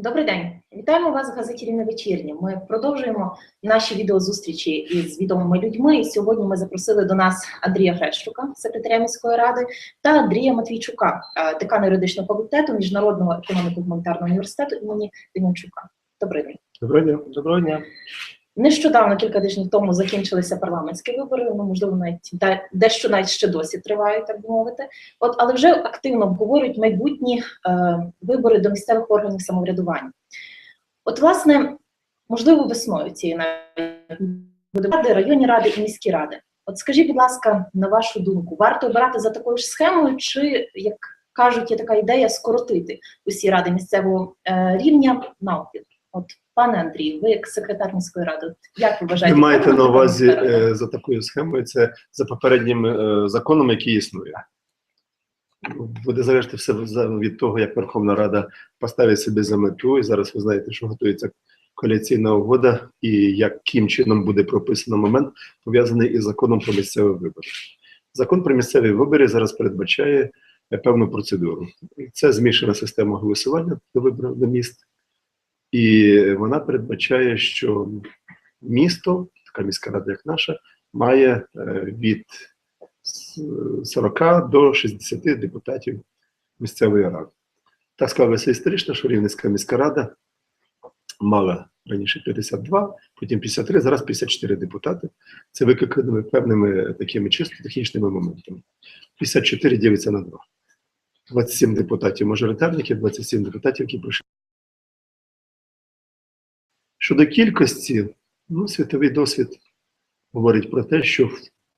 Добрий день, вітаємо вас в газеті Рівне вечірнє. Ми продовжуємо наші відеозустрічі із відомими людьми. І сьогодні ми запросили до нас Андрія Грещука, секретаря міської ради, та Андрія Матвійчука, е, декана юридичного факультету Міжнародного економіко-гуманітарного університету імені Демінчука. Добрий день. Доброго дня. Доброго дня. Нещодавно, кілька тижнів тому, закінчилися парламентські вибори. Ну можливо, навіть де- дещо навіть ще досі тривають, так би мовити. От, але вже активно обговорюють майбутні е, вибори до місцевих органів самоврядування. От, власне, можливо, весною цієї навіть ради, районні ради і міські ради. От скажіть, будь ласка, на вашу думку, варто обирати за такою ж схемою, чи як кажуть, є така ідея скоротити усі ради місцевого е, рівня навпіл? От, пане Андрію, ви як секретар міської ради, як ви Ви маєте на увазі е, за такою схемою, це за попереднім е, законом, який існує. Буде залежати все від того, як Верховна Рада поставить собі за мету. І зараз ви знаєте, що готується коаліційна угода, і яким чином буде прописано момент, пов'язаний із законом про місцеві вибори. Закон про місцеві вибори зараз передбачає е, певну процедуру. Це змішана система голосування до виборів до міст. І вона передбачає, що місто, така міська рада, як наша, має е, від 40 до 60 депутатів місцевої ради. Так склалося історично, що Рівненська міська рада мала раніше 52, потім 53, зараз 54 депутати. Це викликано певними такими чисто технічними моментами. 54 ділиться на 2. 27 депутатів мажоритарників, 27 депутатів, які пройшли. Щодо кількості, ну, світовий досвід говорить про те, що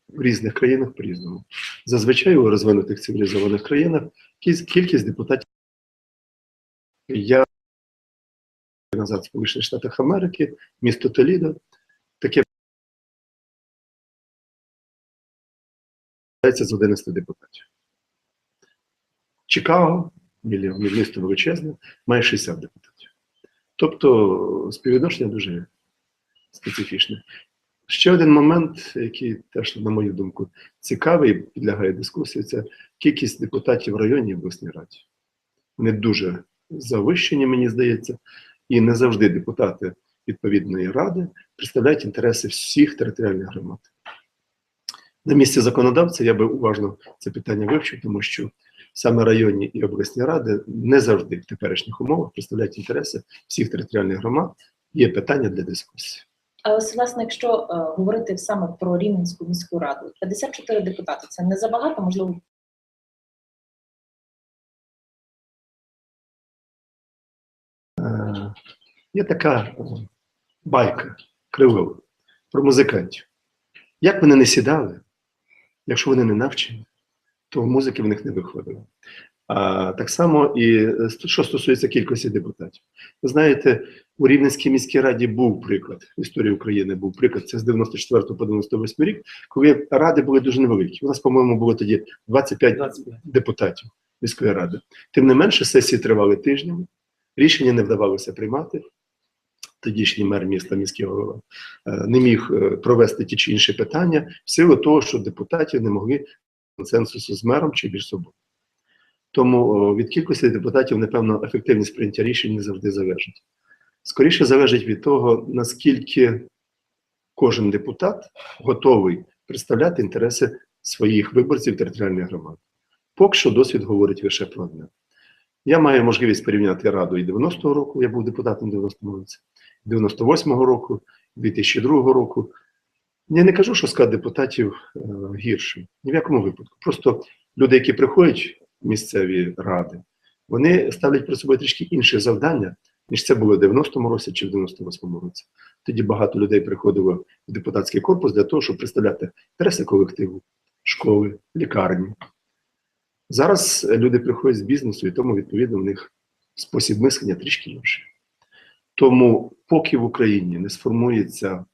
в різних країнах по-різному. Зазвичай у розвинутих цивілізованих країнах кількість депутатів. Я назад Сполучених Штатах Америки, місто Толідо, таке з 11 депутатів. Чикаго, місто величезне, має 60 депутатів. Тобто співвідношення дуже специфічне. Ще один момент, який теж, на мою думку, цікавий, підлягає дискусії, це кількість депутатів в районній обласній раді. Вони дуже завищені, мені здається, і не завжди депутати відповідної ради представляють інтереси всіх територіальних громад. На місці законодавця я би уважно це питання вивчив, тому що саме районні і обласні ради не завжди в теперішніх умовах представляють інтереси всіх територіальних громад. Є питання для дискусії. А ось, власне, якщо е, говорити саме про Рівненську міську раду, 54 депутати це не забагато, можливо, Е, Є така байка кривова про музикантів. Як вони не сідали, якщо вони не навчені, то музики в них не виходило. А так само і е, що стосується кількості депутатів. Ви знаєте, у Рівненській міській раді був приклад в історії України, був приклад, це з 94 по 98 рік, коли ради були дуже невеликі. У нас, по-моєму, було тоді 25 депутатів міської ради. Тим не менше, сесії тривали тижнями, рішення не вдавалося приймати. Тодішній мер міста, міський голова, е, не міг е, провести ті чи інші питання в силу того, що депутатів не могли консенсусу з мером чи між собою. Тому від кількості депутатів, напевно, ефективність прийняття рішень не завжди залежить. Скоріше залежить від того, наскільки кожен депутат готовий представляти інтереси своїх виборців територіальної громади. Поки що досвід говорить лише про одне. Я маю можливість порівняти раду і 90-го року, я був депутатом 90-му році, 98-го року, 2002 року. Я не кажу, що склад депутатів е, гірший. Ні в якому випадку. Просто люди, які приходять в місцеві ради, вони ставлять перед собою трішки інші завдання, ніж це було в 90-му році чи в 98-му році. Тоді багато людей приходило в депутатський корпус для того, щоб представляти інтереси колективу, школи, лікарні. Зараз люди приходять з бізнесу, і тому, відповідно, в них спосіб мислення трішки інший. Тому, поки в Україні не сформується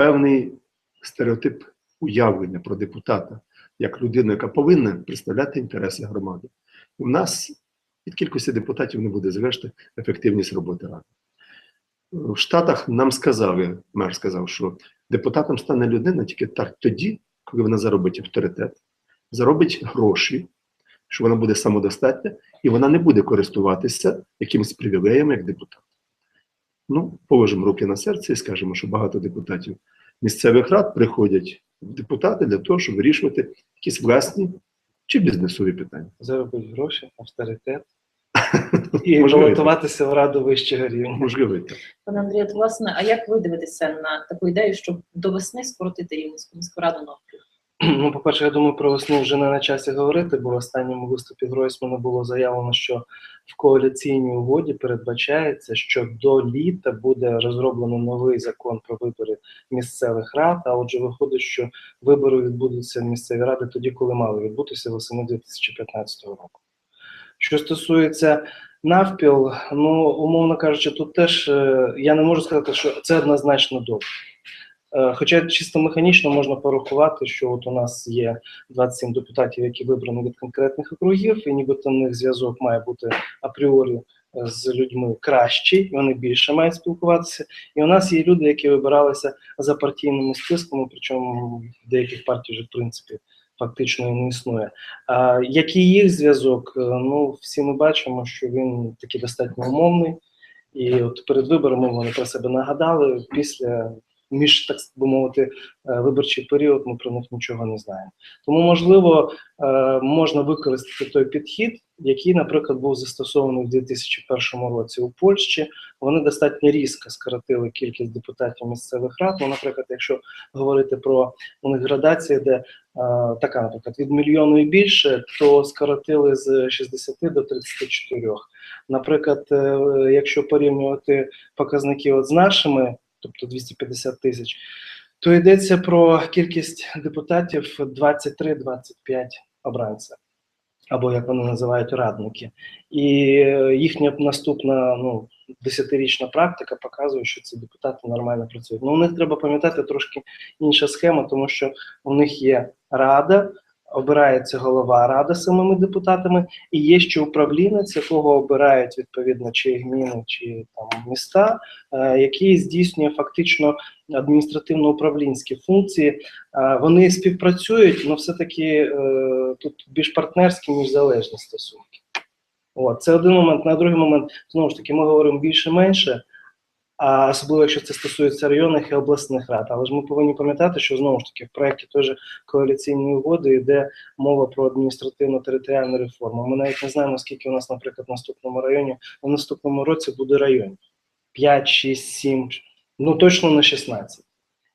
певний стереотип уявлення про депутата як людину, яка повинна представляти інтереси громади, у нас від кількості депутатів не буде залежати ефективність роботи ради. В Штатах нам сказали, мер сказав, що депутатом стане людина тільки так тоді, коли вона заробить авторитет, заробить гроші, що вона буде самодостатня і вона не буде користуватися якимись привілеями як депутат. Ну, положимо руки на серце і скажемо, що багато депутатів місцевих рад приходять в депутати для того, щоб вирішувати якісь власні чи бізнесові питання. заробити гроші, авторитет і Можливо, балотуватися в раду вищого рівня. Можливо, так. Пане Андрію, от, власне, а як ви дивитеся на таку ідею, щоб до весни скоротити Рівненську міську раду навпіл? Ну, по-перше, я думаю, про весну вже не на часі говорити, бо в останньому виступі Гройсмана було заявлено, що в коаліційній угоді передбачається, що до літа буде розроблено новий закон про вибори місцевих рад. А отже, виходить, що вибори відбудуться місцеві ради тоді, коли мали відбутися восени 2015 року. Що стосується навпіл, ну умовно кажучи, тут теж е, я не можу сказати, що це однозначно добре. Е, Хоча чисто механічно можна порахувати, що от у нас є 27 депутатів, які вибрані від конкретних округів, і нібито в них зв'язок має бути апріорі е, з людьми кращий, вони більше мають спілкуватися. І у нас є люди, які вибиралися за партійними списками, причому в деяких партій вже в принципі фактично не існує. А який їх зв'язок? Е, Ну, всі ми бачимо, що він такий достатньо умовний. І от перед виборами вони про себе нагадали. Після між так би мовити е, виборчий період ми про них нічого не знаємо. Тому можливо е, можна використати той підхід, який, наприклад, був застосований в 2001 році у Польщі. Вони достатньо різко скоротили кількість депутатів місцевих рад. Ну, наприклад, якщо говорити про у них градації, де е, така, наприклад, від мільйону і більше, то скоротили з 60 до 34. Наприклад, якщо порівнювати показники от з нашими, тобто 250 тисяч, то йдеться про кількість депутатів 23-25 обранців, або як вони називають радники. І е, їхня наступна ну, десятирічна практика показує, що ці депутати нормально працюють. Ну, у них треба пам'ятати трошки інша схема, тому що у них є рада, обирається голова ради самими депутатами, і є ще управлінець, якого обирають відповідно чи гміни, чи там міста, е, який здійснює фактично адміністративно-управлінські функції. Е, Вони співпрацюють, але все-таки е, тут більш партнерські, ніж залежні стосунки. От, це один момент. На другий момент, знову ж таки, ми говоримо більше-менше, особливо, якщо це стосується районних і обласних рад. Але ж ми повинні пам'ятати, що знову ж таки в проєкті теж коаліційної угоди йде мова про адміністративно-територіальну реформу. Ми навіть не знаємо, скільки у нас, наприклад, в наступному районі, в наступному році буде районів. 5, 6, 7, ну точно не 16.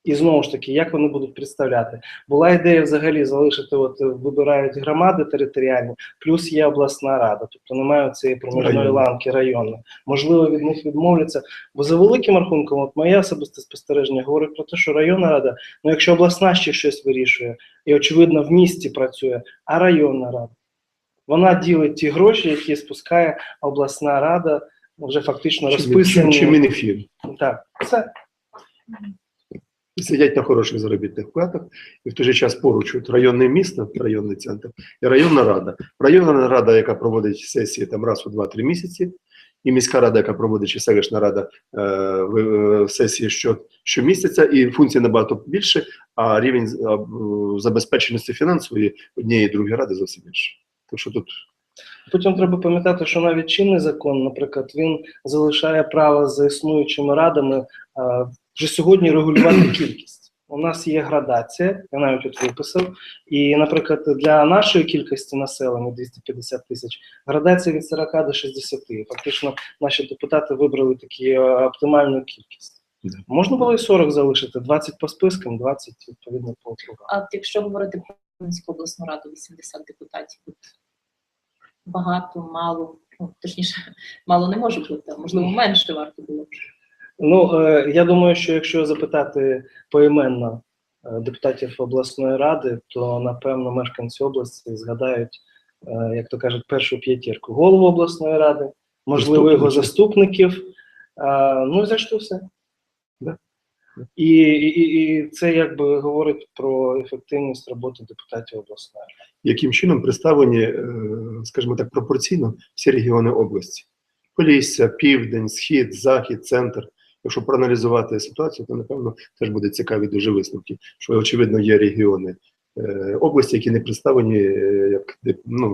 І знову ж таки, як вони будуть представляти? Була ідея взагалі залишити, от вибирають громади територіальні, плюс є обласна рада, тобто немає цієї проміжної ланки районної. Можливо, від них відмовляться. Бо за великим рахунком, от моє особисте спостереження говорить про те, що районна рада, ну якщо обласна ще щось вирішує, і очевидно в місті працює, а районна рада. Вона ділить ті гроші, які спускає обласна рада, вже фактично Чи, розписані. чи, чи мініфір. Так, це Сидять на хороших заробітних платах і в той же час поруч районне місто, районний центр і районна рада. Районна рада, яка проводить сесії там раз у 2-3 місяці, і міська рада, яка проводить чи селищна рада е, е, сесії що, щомісяця, і функцій набагато більше, а рівень в- забезпеченості фінансової однієї другої ради зовсім інше. Так що тут Потім треба пам'ятати, що навіть чинний закон, наприклад, він залишає право за існуючими радами а, вже сьогодні регулювати кількість. У нас є градація, я навіть тут виписав. І, наприклад, для нашої кількості населення 250 тисяч, градація від 40 до 60. Фактично, наші депутати вибрали такі е, оптимальну кількість. Да. Можна було і 40 залишити, 20 по спискам, 20 відповідно по округам. А якщо говорити про Рівненську обласну раду, 80 депутатів, от багато, мало, ну точніше, мало не може бути, а можливо менше варто було б. Ну, е, я думаю, що якщо запитати поіменно е, депутатів обласної ради, то напевно мешканці області згадають, е, як то кажуть, першу п'ятірку голову обласної ради, можливо, його Заступників. Ну і зрештою все. Да. І, і, і- це якби говорить про ефективність роботи депутатів обласної ради. яким чином представлені, скажімо так, пропорційно всі регіони області. Полісся, Південь, Схід, Захід, Центр. Якщо проаналізувати ситуацію, то напевно теж буде цікаві дуже висновки, що очевидно є регіони е, області, які не представлені е, як ну,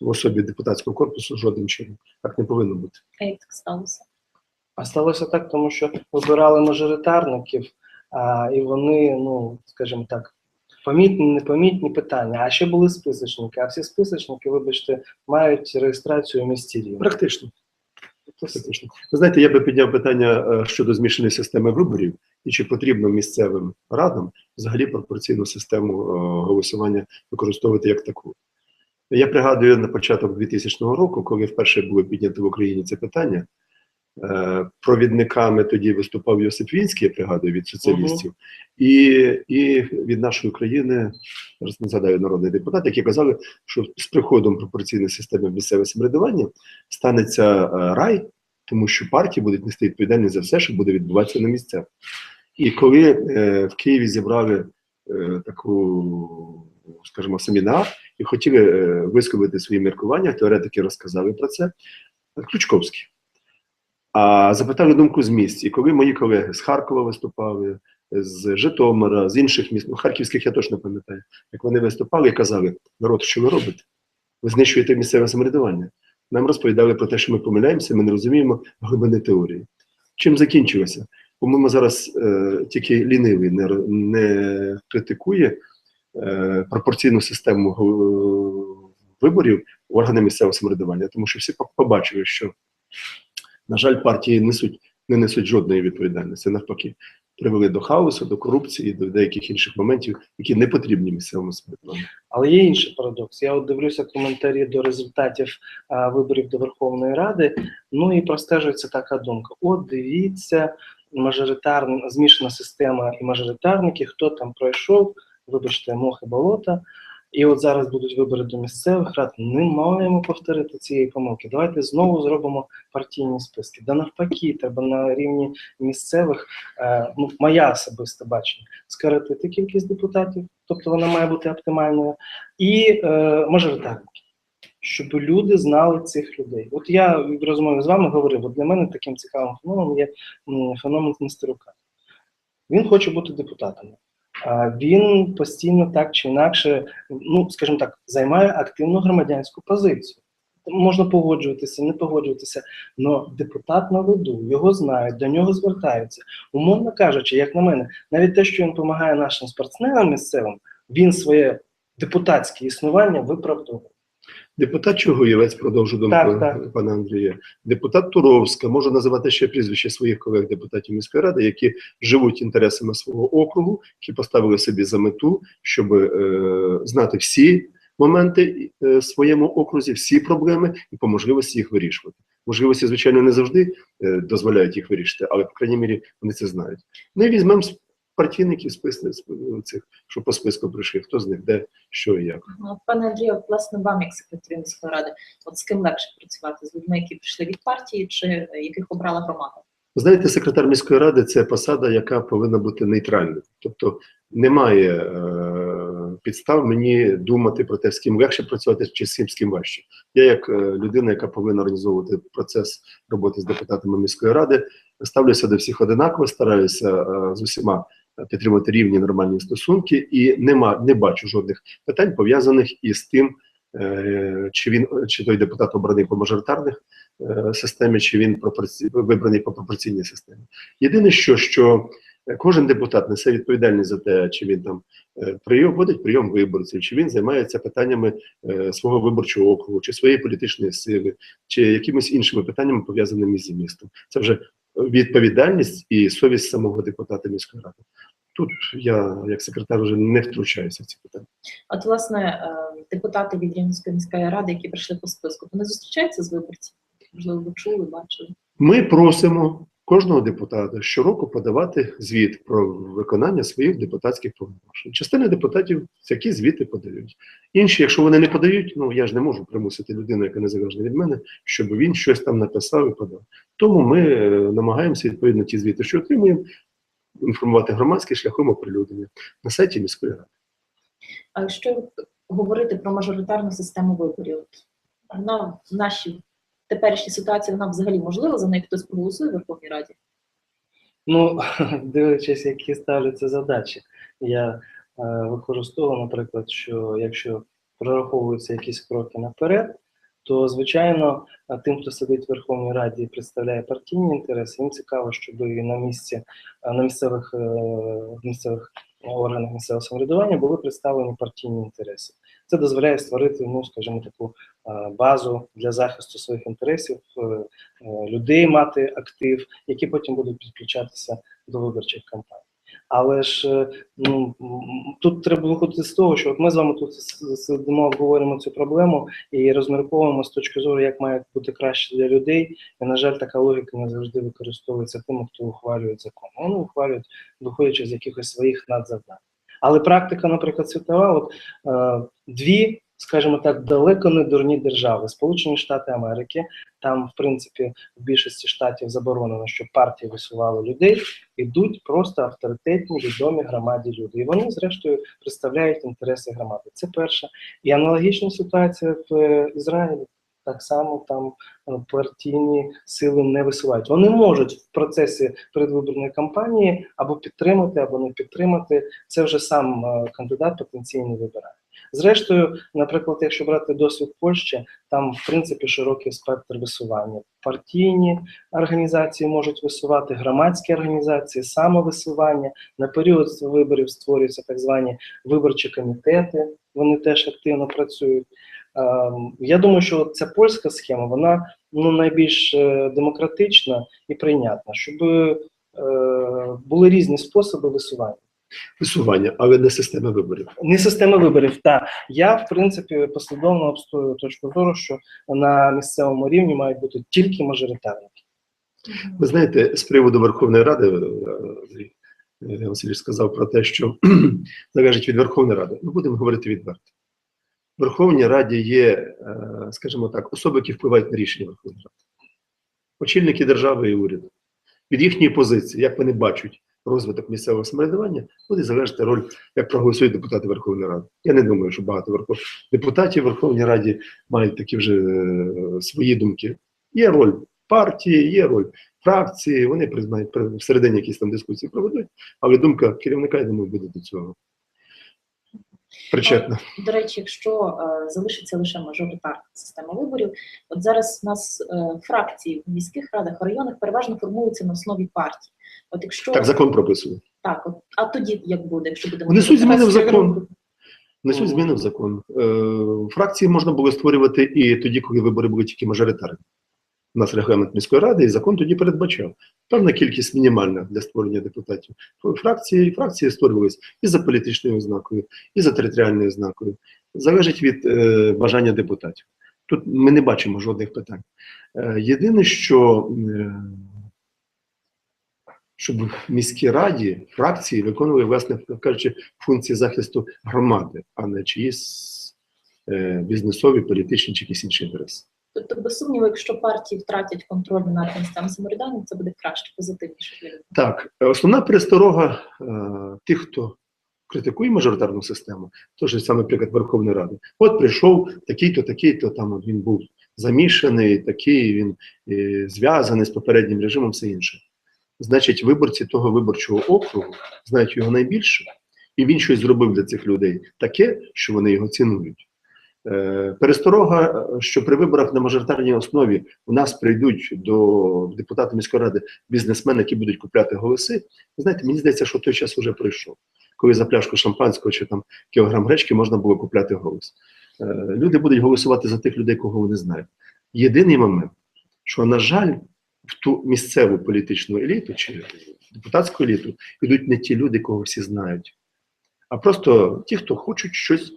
в особі депутатського корпусу жодним чином. Так не повинно бути. А як так сталося? А сталося так, тому що вибирали мажоритарників, а, і вони, ну, скажімо так, помітні, непомітні питання. А ще були списочники, а всі списочники, вибачте, мають реєстрацію у місті Рівне. Практично. Ви знаєте, я би підняв питання е, щодо змішаної системи виборів і чи потрібно місцевим радам взагалі пропорційну систему е, голосування використовувати як таку. Я пригадую на початок 2000 року, коли вперше було піднято в Україні це питання. е, Провідниками тоді виступав Йосип Вінський, я пригадую, від соціалістів, і, і від нашої країни, зараз не згадаю народний депутат, які казали, що з приходом пропорційної системи місцевого самоврядування станеться е, рай, тому що партії будуть нести відповідальність за все, що буде відбуватися на місцях. І коли е, в Києві зібрали е, таку, скажімо, семінар і хотіли е, висловити свої міркування, теоретики розказали про це, Ключковський. А запитали думку з місць. І коли мої колеги з Харкова виступали, з Житомира, з інших міст, ну, харківських я точно пам'ятаю, як вони виступали і казали: народ, що ви робите? Ви знищуєте місцеве самоврядування. Нам розповідали про те, що ми помиляємося, ми не розуміємо глибини теорії. Чим закінчилося? По-моєму, зараз е, тільки лінивий не, не критикує е, пропорційну систему виборів органи місцевого самоврядування, тому що всі побачили, що, на жаль, партії несуть, не несуть жодної відповідальності. Навпаки, привели до хаосу, до корупції, до деяких інших моментів, які не потрібні місцевому самоврядуванню. Але є інший парадокс. Я от дивлюся коментарі до результатів а, виборів до Верховної Ради. Ну і простежується така думка: от дивіться, мажоритарна змішана система і мажоритарники, хто там пройшов, вибачте, мохи болота. І от зараз будуть вибори до місцевих рад. Не маємо повторити цієї помилки. Давайте знову зробимо партійні списки. Да навпаки, треба на рівні місцевих, е, ну моя особисте бачення, скоротити кількість депутатів, тобто вона має бути оптимальною, і е, мажоритарники, щоб люди знали цих людей. От я в розмові з вами говорив, от для мене таким цікавим феноменом є феномен Нестерука. Він хоче бути депутатом. Він постійно так чи інакше, ну скажімо так, займає активну громадянську позицію. Можна погоджуватися, не погоджуватися, але депутат на виду, його знають, до нього звертаються. Умовно кажучи, як на мене, навіть те, що він допомагає нашим спортсменам місцевим, він своє депутатське існування виправдовує. Депутат Чугуєвець, продовжу думку Так, так. пана Андрія. Депутат Туровська, можу називати ще прізвище своїх колег депутатів міської ради, які живуть інтересами свого округу, які поставили собі за мету, щоб е, знати всі моменти е, в своєму окрузі, всі проблеми і по можливості їх вирішувати. Можливості, звичайно, не завжди е, дозволяють їх вирішити, але, по крайній мірі, вони це знають. Ну і візьмемо партійників списни цих, що по списку прийшли, хто з них де, що і як. Ну, Пане Андрію, власне, вам, як секретарю міської ради, от з ким легше працювати? З людьми, які прийшли від партії, чи е, яких обрала громада? Знаєте, секретар міської ради це посада, яка повинна бути нейтральною. Тобто немає е, підстав мені думати про те, з ким легше працювати чи з ким з ким важче. Я, як е, людина, яка повинна організовувати процес роботи з депутатами міської ради, ставлюся до всіх одинаково, стараюся е, з усіма підтримувати рівні нормальні стосунки, і нема не бачу жодних питань пов'язаних із тим, е, чи він чи той депутат обраний по мажоритарних е, системі, чи він пропорці... вибраний по пропорційній системі. Єдине, що, що кожен депутат несе відповідальність за те, чи він там е, прийом водить прийом виборців, чи він займається питаннями свого виборчого округу, чи своєї політичної сили, чи якимись іншими питаннями пов'язаними з містом. Це вже відповідальність і совість самого депутата міської ради. Тут я, як секретар, вже не втручаюся в ці питання. От, власне, е, депутати від Рівненської міської ради, які прийшли по списку, вони зустрічаються з виборцями? Можливо, ви чули, бачили? Ми просимо кожного депутата щороку подавати звіт про виконання своїх депутатських повноважень. Частина депутатів такі звіти подають. Інші, якщо вони не подають, ну я ж не можу примусити людину, яка незалежна від мене, щоб він щось там написав і подав. Тому ми е, намагаємося відповідно ті звіти, що отримуємо, інформувати громадський шляхом оприлюднення на сайті міської ради. А якщо говорити про мажоритарну систему виборів, от, вона в нашій теперішній ситуації вона взагалі можлива, за неї хтось проголосує в Верховній Раді? Ну, дивлячись, які ставляться задачі. Я виходжу з того, наприклад, що якщо прораховуються якісь кроки наперед, то звичайно тим, хто сидить в Верховній Раді і представляє партійні інтереси, їм цікаво, щоб і на місці на місцевих е, місцевих органах місцевого самоврядування були представлені партійні інтереси. Це дозволяє створити, ну скажімо, таку базу для захисту своїх інтересів, е, е, людей мати актив, які потім будуть підключатися до виборчих кампаній. Але ж е, ну тут треба виходити з того, що от ми з вами тут сидимо, обговорюємо цю проблему і розмірковуємо з точки зору, як має бути краще для людей. І, на жаль, така логіка не завжди використовується тими, хто ухвалює закон. Вони ухвалюють, виходячи з якихось своїх надзавдань. Але практика, наприклад, світова, от е, дві, скажімо так, далеко не дурні держави, Сполучені Штати Америки. Там, в принципі, в більшості штатів заборонено, щоб партії висували людей. Ідуть просто авторитетні, відомі громаді люди. І вони, зрештою, представляють інтереси громади. Це перша. І аналогічна ситуація в е, Ізраїлі. Так само там е, партійні сили не висувають. Вони можуть в процесі передвиборної кампанії або підтримати, або не підтримати. Це вже сам е, кандидат потенційно вибирає. Зрештою, наприклад, якщо брати досвід Польщі, там в принципі широкий спектр висування. Партійні організації можуть висувати, громадські організації, самовисування. На період виборів створюються так звані виборчі комітети. Вони теж активно працюють. Ем, Я думаю, що ця польська схема вона ну найбільш е, демократична і прийнятна, щоб е, були різні способи висування. Висування, але не система виборів. Не система виборів. Та я в принципі послідовно обстоюю точку зору, що на місцевому рівні мають бути тільки мажоритарники. Ви знаєте, з приводу Верховної Ради, е, Васильович сказав про те, що залежить від Верховної Ради. Ми будемо говорити відверто. Верховній Раді є, е, скажімо так, особи, які впливають на рішення Верховної Ради. Очільники держави і уряду. Від їхньої позиції, як вони бачать розвиток місцевого самоврядування, буде залежати роль, як проголосують депутати Верховної Ради. Я не думаю, що багато верхов... депутатів Верховній Раді мають такі вже е, свої думки. Є роль партії, є роль фракції, вони признають всередині якісь там дискусії проведуть, але думка керівника, я думаю, буде до цього причетна. До речі, якщо е, залишиться лише мажоритарна система виборів, от зараз у нас е, фракції в міських радах, в районах переважно формуються на основі партій. От якщо Так закон прописує. так, от, а тоді як буде, якщо буде Внесуть зміни в закон. Внесуть зміни в закон. Е, фракції можна було створювати і тоді, коли вибори були тільки мажоритарні. У нас регламент міської ради, і закон тоді передбачав. Певна кількість мінімальна для створення депутатів. Фракції, фракції створювалися і за політичною ознакою, і за територіальною ознакою. Залежить від е, бажання депутатів. Тут ми не бачимо жодних питань. Е, єдине, що е, щоб в міській раді фракції виконували, власне кажучи, функції захисту громади, а не чиїсь е, бізнесові, політичні чи якісь інші інтереси. Тобто, без сумніву, якщо партії втратять контроль над місцевим самоврядуванням, це буде краще, позитивніше для. Так, основна пересторога е, тих, хто критикує мажоритарну систему, той же саме приклад Верховної Ради. От прийшов такий-то, такий-то, там він був замішаний, такий він е, зв'язаний з попереднім режимом, все інше. Значить, виборці того виборчого округу знають його найбільше, і він щось зробив для цих людей таке, що вони його цінують. Е, Пересторога, е, що при виборах на мажоритарній основі у нас прийдуть до депутата міської ради бізнесмени, які будуть купляти голоси. Знаєте, мені здається, що той час вже пройшов, коли за пляшку шампанського чи там кілограм гречки можна було купляти голос. Е, Люди будуть голосувати за тих людей, кого вони знають. Єдиний момент, що, на жаль, в ту місцеву політичну еліту чи депутатську еліту йдуть не ті люди, кого всі знають, а просто ті, хто хочуть щось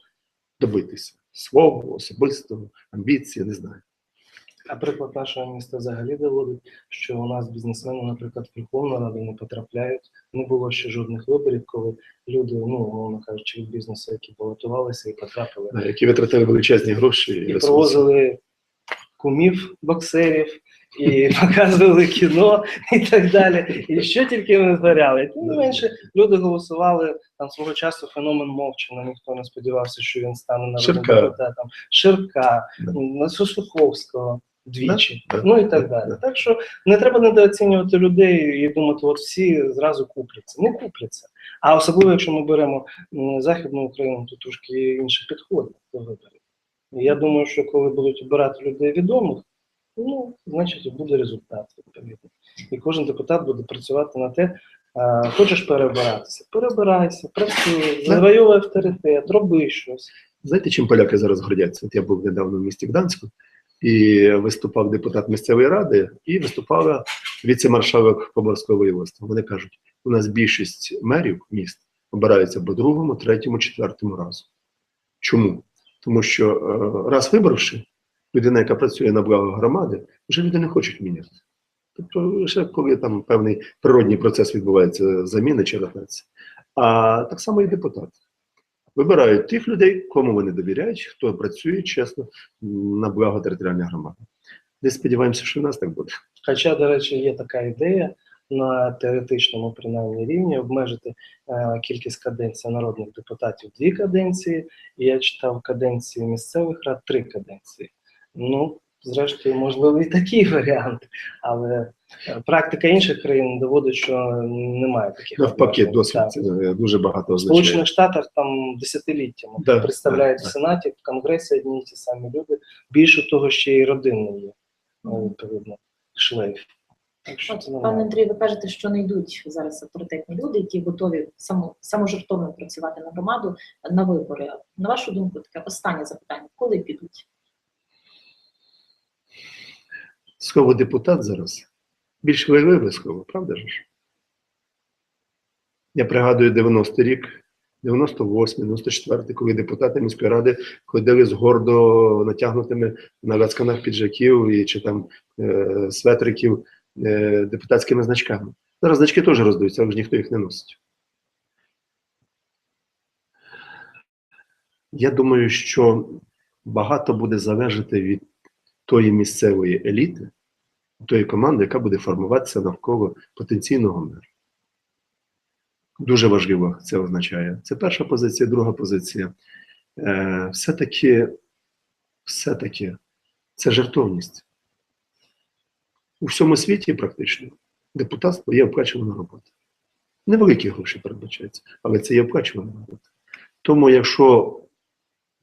добитися свого, особистого, амбіції, не знаю. А приклад нашого міста взагалі доводить, що у нас бізнесмени, наприклад, в Верховну Раду не потрапляють. Не було ще жодних виборів, коли люди, ну умовно кажучи, від бізнесу, які балотувалися і потрапили, Які витратили величезні гроші і і провозили кумів, боксерів, і показували кіно і так далі. І що тільки ми витворяли. Тим не менше, люди голосували там свого часу феномен Мовчина. Ніхто не сподівався, що він стане народним Ширка. депутатом. Ширка, на двічі, да, ну і так далі. да. Так що не треба недооцінювати людей і думати, от всі зразу купляться. Не купляться. А особливо, якщо ми беремо Західну Україну, то трошки інші підходи до виборів. Я думаю, що коли будуть обирати людей відомих, ну, значить, буде результат відповідно. І кожен депутат буде працювати на те, а, хочеш переобиратися, перебирайся, працюй, Да. завоюй авторитет, роби щось. Знаєте, чим поляки зараз гордяться? От я був недавно в місті Гданську і виступав депутат місцевої ради, і виступала віце-маршалок Поморського воєводства. Вони кажуть, у нас більшість мерів міст обираються по другому, третьому, четвертому разу. Чому? Тому що е, раз вибравши, людина, яка працює на благо громади, вже люди не хочуть міняти. Тобто, лише коли там певний природній процес відбувається заміни чи ротації. А так само і депутат вибирають тих людей, кому вони довіряють, хто працює чесно на благо територіальної громади. Десь сподіваємося, що в нас так буде. Хоча, до речі, є така ідея на теоретичному принаймні рівні обмежити е, кількість каденцій народних депутатів дві каденції, і я читав каденції місцевих рад три каденції. Ну, зрештою, можливо, і такий варіант, але е, практика інших країн доводить, що немає таких Навпаки, досвід Так. е, дуже багато В. Сполучених Штатах там десятиліттями Да, представляють да, в Сенаті, в Конгресі одні й ті самі люди. Більше того, ще й родинний є, е, відповідно, шлейф. От, пане. Андрію, ви кажете, що не йдуть зараз авторитетні люди, які готові само, саможертовно працювати на громаду на вибори. На вашу думку, таке останнє запитання: коли підуть? Слово депутат зараз більш важливе слово, правда ж? Я пригадую 90-й рік, 98-й, 94-й, коли депутати міської ради ходили з гордо натягнутими на лацканах піджаків і чи там е, светриків е, депутатськими значками. Зараз значки теж роздаються, але ж ніхто їх не носить. Я думаю, що багато буде залежати від тої місцевої еліти, тої команди, яка буде формуватися навколо потенційного миру. Дуже важливо це означає. Це перша позиція, друга позиція. Е, все-таки, все-таки це жертовність. У всьому світі практично депутатство є оплачувана робота. Невеликі гроші передбачаються, але це є оплачувана робота. Тому, якщо,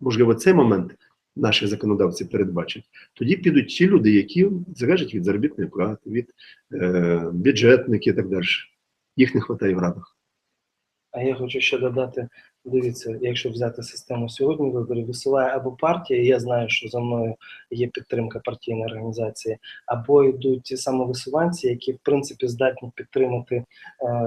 можливо, цей момент наші законодавці передбачать, тоді підуть ті люди, які залежать від заробітної плати, від е, бюджетників і так далі. Їх не вистачає в радах. А я хочу ще додати: дивіться, якщо взяти систему сьогодні виборів, висилає або партія, і я знаю, що за мною є підтримка партійної організації, або йдуть ті самовисуванці, які в принципі здатні підтримати е,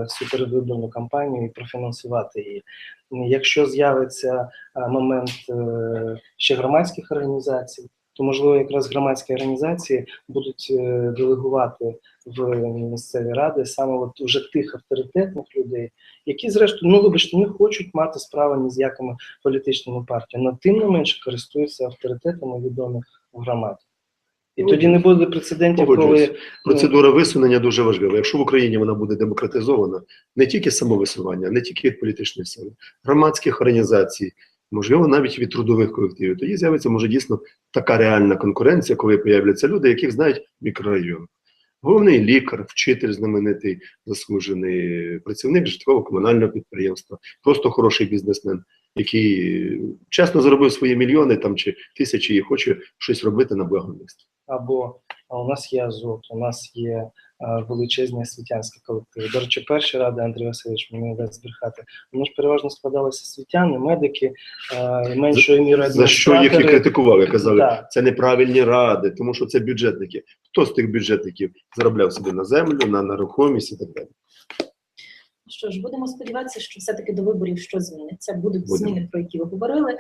всю передвиборну кампанію і профінансувати її. Якщо з'явиться е, момент е, ще громадських організацій, то можливо якраз громадські організації будуть е, делегувати в місцеві ради саме от уже тих авторитетних людей, які, зрештою, ну вибачте, не хочуть мати справи ні з якими політичними партіями, але тим не менше користуються авторитетами відомих в громаді. І тоді не буде прецедентів, коли Процедура висунення дуже важлива. Якщо в Україні вона буде демократизована, не тільки самовисування, не тільки від політичної сили, громадських організацій, можливо, навіть від трудових колективів, тоді з'явиться може дійсно така реальна конкуренція, коли появляться люди, яких знають мікрорайон. Головний лікар, вчитель знаменитий, заслужений працівник житлово-комунального підприємства, просто хороший бізнесмен, який чесно заробив свої мільйони там чи тисячі і хоче щось робити на благо міста. або а у нас є Азот, у нас є величезні освітянські колективи. До речі, перші ради Андрій Васильович мені не дасть збрехати. Вони ж переважно складалися світяни, медики, меншою мірою За що їх і критикували, казали, Так. це неправильні ради, тому що це бюджетники. Хто з тих бюджетників заробляв собі на землю, на нерухомість і так далі? Що ж, будемо сподіватися, що все-таки до виборів щось зміниться. Будуть Будемо. зміни, про які ви говорили.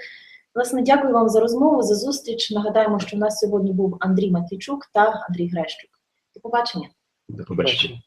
Власне, дякую вам за розмову, за зустріч. Нагадаємо, що в нас сьогодні був Андрій Матвійчук та Андрій Грещук. До побачення. До побачення.